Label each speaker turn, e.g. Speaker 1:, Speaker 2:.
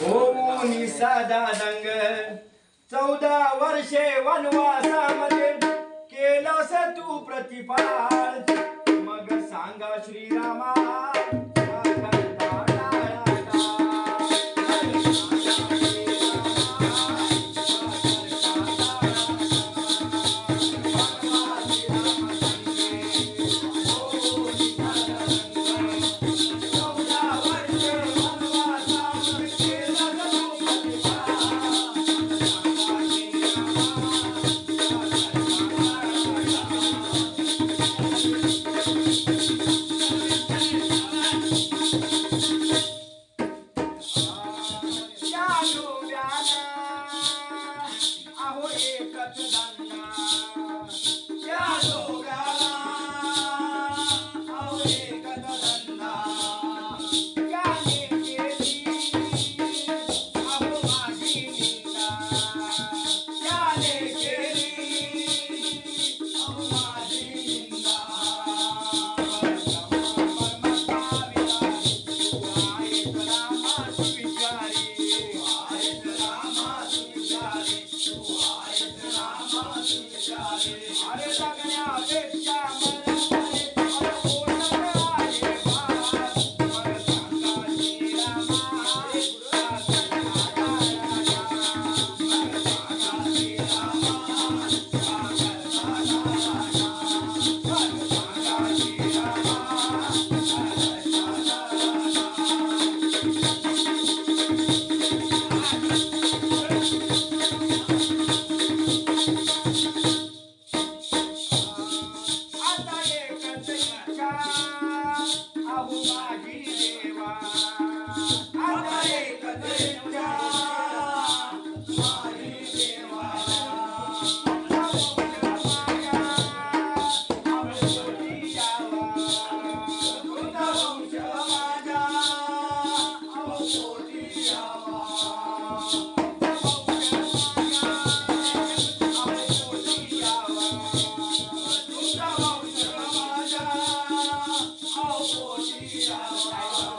Speaker 1: होऊन साधा दंग चौदा वर्षे वनवासामध्ये केलंस तू प्रतिपाल. मग सांगा श्रीरामा. you got to dance. अरे जगण्यापेक्षा I'm a man of Jesus Christ.